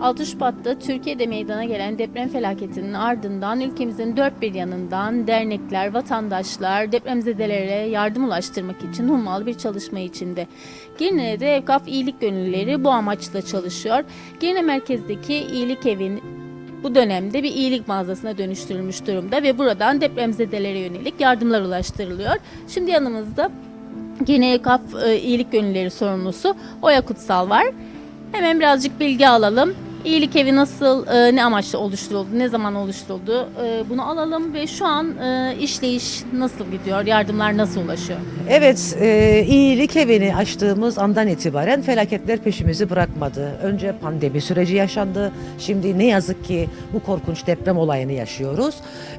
6 Şubat'ta Türkiye'de meydana gelen deprem felaketinin ardından ülkemizin dört bir yanından dernekler, vatandaşlar depremzedelere yardım ulaştırmak için hummalı bir çalışma içinde. Girne'de Evkaf İyilik Gönüllüleri bu amaçla çalışıyor. Girne merkezdeki iyilik evin bu dönemde bir iyilik mağazasına dönüştürülmüş durumda ve buradan depremzedelere yönelik yardımlar ulaştırılıyor. Şimdi yanımızda Girne Evkaf İyilik Gönüllüleri sorumlusu Oya Kutsal var. Hemen birazcık bilgi alalım. İyilik evi nasıl, e, ne amaçla oluşturuldu, ne zaman oluşturuldu e, bunu alalım ve şu an e, işleyiş nasıl gidiyor, yardımlar nasıl ulaşıyor? Evet, e, iyilik evini açtığımız andan itibaren felaketler peşimizi bırakmadı. Önce pandemi süreci yaşandı. Şimdi ne yazık ki bu korkunç deprem olayını yaşıyoruz.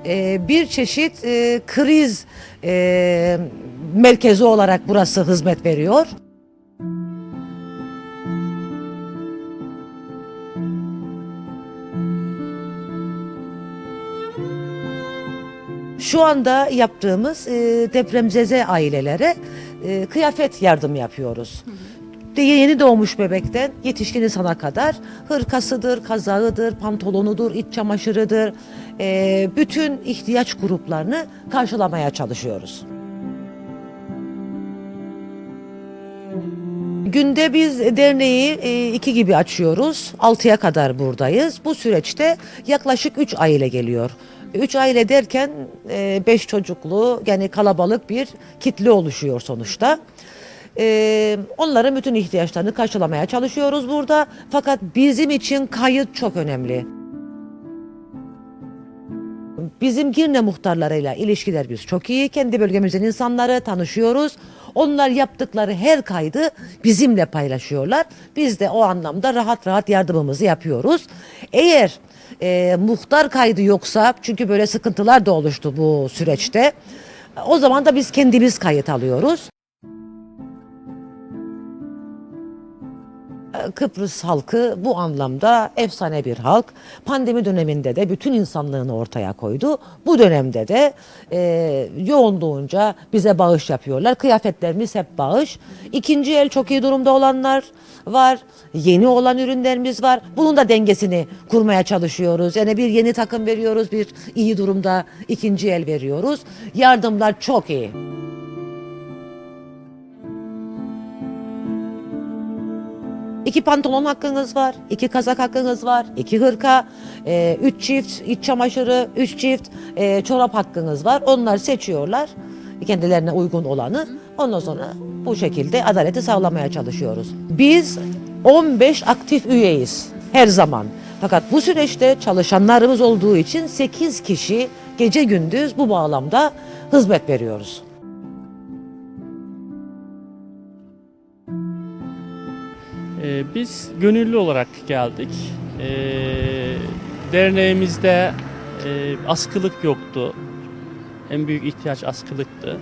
E, bir çeşit e, kriz e, merkezi olarak burası hizmet veriyor. Şu anda yaptığımız e, depremzeze ailelere e, kıyafet yardım yapıyoruz. De yeni doğmuş bebekten yetişkin insana kadar hırkasıdır, kazağıdır, pantolonudur, iç çamaşırıdır. e, bütün ihtiyaç gruplarını karşılamaya çalışıyoruz. Günde biz derneği e, iki gibi açıyoruz. Altıya kadar buradayız. Bu süreçte yaklaşık üç aile geliyor. Üç aile derken e, beş çocuklu yani kalabalık bir kitle oluşuyor sonuçta. E, onların bütün ihtiyaçlarını karşılamaya çalışıyoruz burada. Fakat bizim için kayıt çok önemli. Bizim Girne muhtarlarıyla ilişkiler biz çok iyi. Kendi bölgemizin insanları tanışıyoruz. Onlar yaptıkları her kaydı bizimle paylaşıyorlar. Biz de o anlamda rahat rahat yardımımızı yapıyoruz. Eğer e, muhtar kaydı yoksa çünkü böyle sıkıntılar da oluştu bu süreçte. O zaman da biz kendimiz kayıt alıyoruz. Kıbrıs halkı bu anlamda efsane bir halk. Pandemi döneminde de bütün insanlığını ortaya koydu. Bu dönemde de e, yoğunluğunca bize bağış yapıyorlar. Kıyafetlerimiz hep bağış. İkinci el çok iyi durumda olanlar var. Yeni olan ürünlerimiz var. Bunun da dengesini kurmaya çalışıyoruz. Yani bir yeni takım veriyoruz, bir iyi durumda ikinci el veriyoruz. Yardımlar çok iyi. İki pantolon hakkınız var, iki kazak hakkınız var, iki hırka, e, üç çift iç çamaşırı, üç çift e, çorap hakkınız var. Onlar seçiyorlar kendilerine uygun olanı. Ondan sonra bu şekilde adaleti sağlamaya çalışıyoruz. Biz 15 aktif üyeyiz her zaman. Fakat bu süreçte çalışanlarımız olduğu için 8 kişi gece gündüz bu bağlamda hizmet veriyoruz. Ee, biz gönüllü olarak geldik. Ee, derneğimizde e, askılık yoktu. En büyük ihtiyaç askılıktı.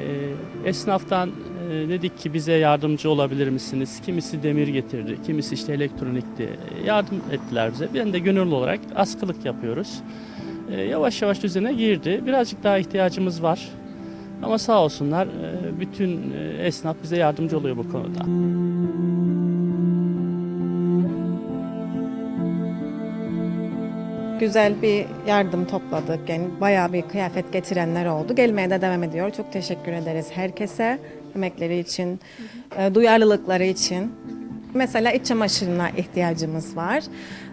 Ee, esnaftan e, dedik ki bize yardımcı olabilir misiniz? Kimisi demir getirdi, kimisi işte elektronikti. Yardım ettiler bize. Ben de gönüllü olarak askılık yapıyoruz. Ee, yavaş yavaş düzene girdi. Birazcık daha ihtiyacımız var. Ama sağ olsunlar e, bütün e, esnaf bize yardımcı oluyor bu konuda. Güzel bir yardım topladık. Yani bayağı bir kıyafet getirenler oldu. Gelmeye de devam ediyor. Çok teşekkür ederiz herkese. Emekleri için, e, duyarlılıkları için. Mesela iç çamaşırına ihtiyacımız var.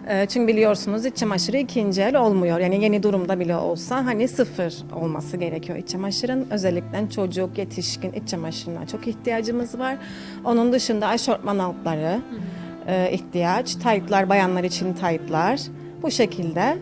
E, Çünkü biliyorsunuz iç çamaşırı ikinci el olmuyor. Yani yeni durumda bile olsa hani sıfır olması gerekiyor iç çamaşırın. Özellikle çocuk, yetişkin iç çamaşırına çok ihtiyacımız var. Onun dışında aşortman altları e, ihtiyaç. Taytlar, bayanlar için taytlar. Bu şekilde